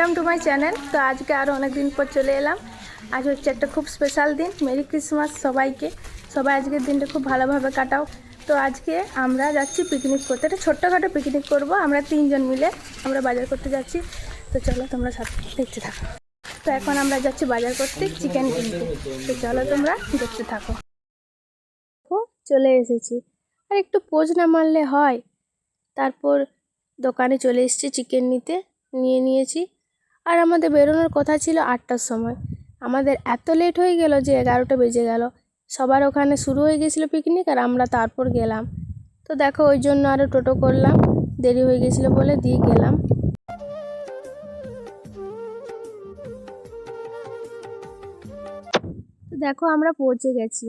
Welcome to my channel. তো আজকে আরও অনেক দিন পর চলে এলাম। আজ হচ্ছে একটা খুব স্পেশাল দিন। মেরি ক্রিসমাস সবাইকে। সবাই আজকের দিনটা খুব ভালোভাবে কাটাও। তো আজকে আমরা যাচ্ছি পিকনিক করতে। একটা ছোট্টখাটো পিকনিক করব। আমরা তিনজন মিলে আমরা বাজার করতে যাচ্ছি। তো চলো তোমরা সাথে দেখতে থাকো। তো এখন আমরা যাচ্ছি বাজার করতে চিকেন কিনতে। তো চলো তোমরা দেখতে থাকো। চলে এসেছি। আর একটু পোজ না মারলে হয়। তারপর দোকানে চলে এসেছি চিকেন নিতে। নিয়ে নিয়েছি। আর আমাদের বেরোনোর কথা ছিল আটটার সময়। আমাদের এত লেট হয়ে গেল যে এগারোটা বেজে গেল। সবার ওখানে শুরু হয়ে গেছিল পিকনিক আর আমরা তারপর গেলাম। তো দেখো ওই জন্য আরও টোটো করলাম। দেরি হয়ে গেছিল বলে দিয়ে গেলাম। দেখো আমরা পৌঁছে গেছি।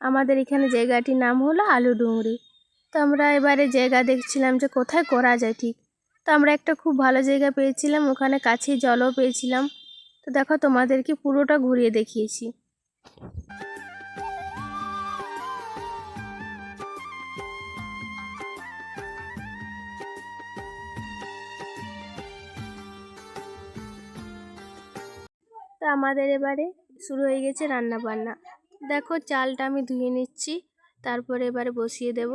আমাদের এখানে জায়গাটির নাম হলো আলু ডুংরি তো আমরা এবারে জায়গা দেখছিলাম যে কোথায় করা যায় ঠিক। তো আমরা একটা খুব ভালো জায়গা পেয়েছিলাম, ওখানে কাছেই জলও পেয়েছিলাম। তো দেখো তোমাদেরকে পুরোটা ঘুরিয়ে দেখিয়েছি। তো আমাদের এবারে শুরু হয়ে গেছে রান্না বান্না দেখো চালটা আমি ধুয়ে নিচ্ছি, তারপরে এবারে বসিয়ে দেব।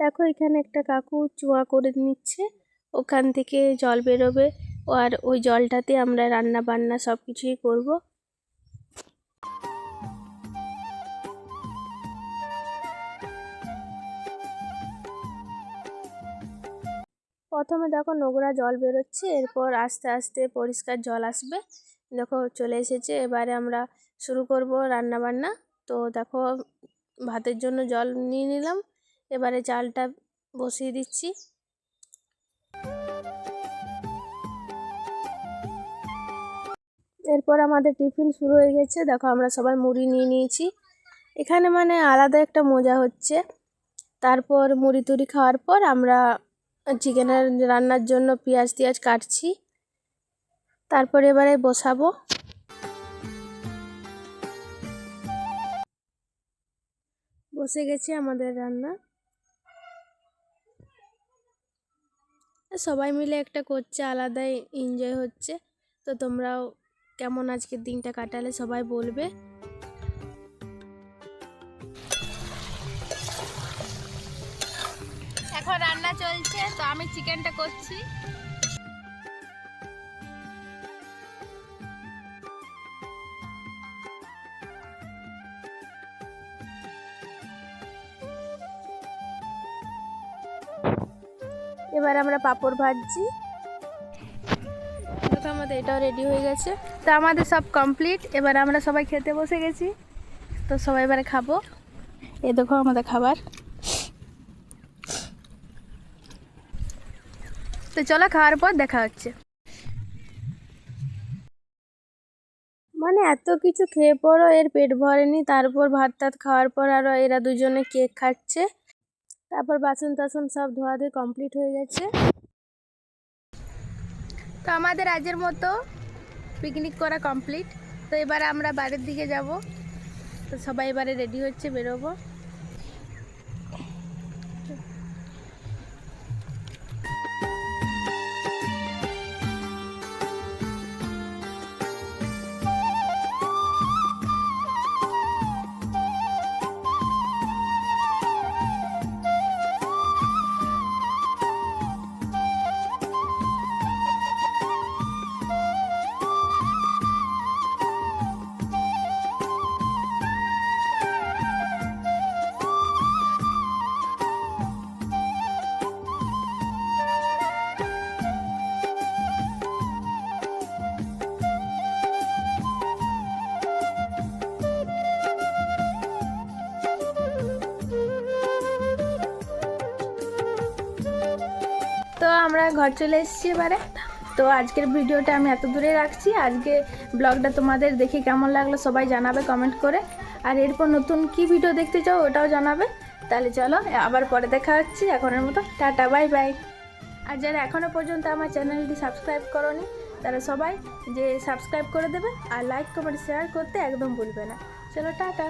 দেখো এখানে একটা কাকু চুয়া করে নিচ্ছে, ওখান থেকে জল বেরোবে আর ওই জলটাতে আমরা রান্না বান্না সব কিছুই করব। প্রথমে দেখো নোংরা জল বেরোচ্ছে, এরপর আস্তে আস্তে পরিষ্কার জল আসবে। দেখো চলে এসেছে, এবারে আমরা শুরু করব রান্না বান্না। তো দেখো ভাতের জন্য জল নিয়ে নিলাম এবারে চালটা বসিয়ে দিচ্ছি। এরপর আমাদের টিফিন শুরু হয়ে গেছে। দেখো, আমরা সবাই মুড়ি নিয়ে নিয়েছি। এখানে মানে আলাদা একটা মজা হচ্ছে। তারপর মুড়ি টুড়ি খাওয়ার পর আমরা চিকেনের রান্নার জন্য পেঁয়াজ টিয়াজ কাটছি। তারপর এবারে বসাবো। বসে গেছে আমাদের রান্না। সবাই মিলে একটা করছে, আলাদাই এনজয় হচ্ছে। তো তোমরাও কেমন আজকের দিনটা কাটালে সবাই বলবে। এখন রান্না চলছে, তো আমি চিকেনটা করছি। এবার আমরা পাঁপড় ভাজছি। আমাদের এটাও রেডি হয়ে গেছে। তো আমাদের সব কমপ্লিট এবার আমরা সবাই খেতে বসে গেছি। তো সবাই এবারে খাব। এ দেখো আমাদের খাবার। তো চলো খাওয়ার পর দেখা হচ্ছে। মানে এত কিছু খেয়ে পরও এর পেট ভরেনি তারপর ভাত টাত খাওয়ার পর আরও এরা দুজনে কেক খাচ্ছে। তারপর বাসন টাসন সব ধোয়া ধুয়ে কমপ্লিট হয়ে গেছে। তো আমাদের আজের মতো পিকনিক করা কমপ্লিট তো এবার আমরা বাড়ির দিকে যাব। তো সবাই এবারে রেডি হচ্ছে, বেরোবো। আমরা ঘর চলে এসেছি এবারে। তো আজকের ভিডিওটা আমি এত দূরে রাখছি। আজকে ব্লগটা তোমাদের দেখে কেমন লাগল সবাই জানাবে কমেন্ট করে। আর এরপর নতুন কি ভিডিও দেখতে চাও ওটাও জানাবে। তাহলে চলো, আবার পরে দেখা হচ্ছে। এখনের মতো টাটা, বাই বাই। আর যারা এখনও পর্যন্ত আমার চ্যানেলটি সাবস্ক্রাইব করনি, তারা সবাই যে সাবস্ক্রাইব করে দেবে আর লাইক কমেন্ট শেয়ার করতে একদম ভুলবে না। চলো, টাটা।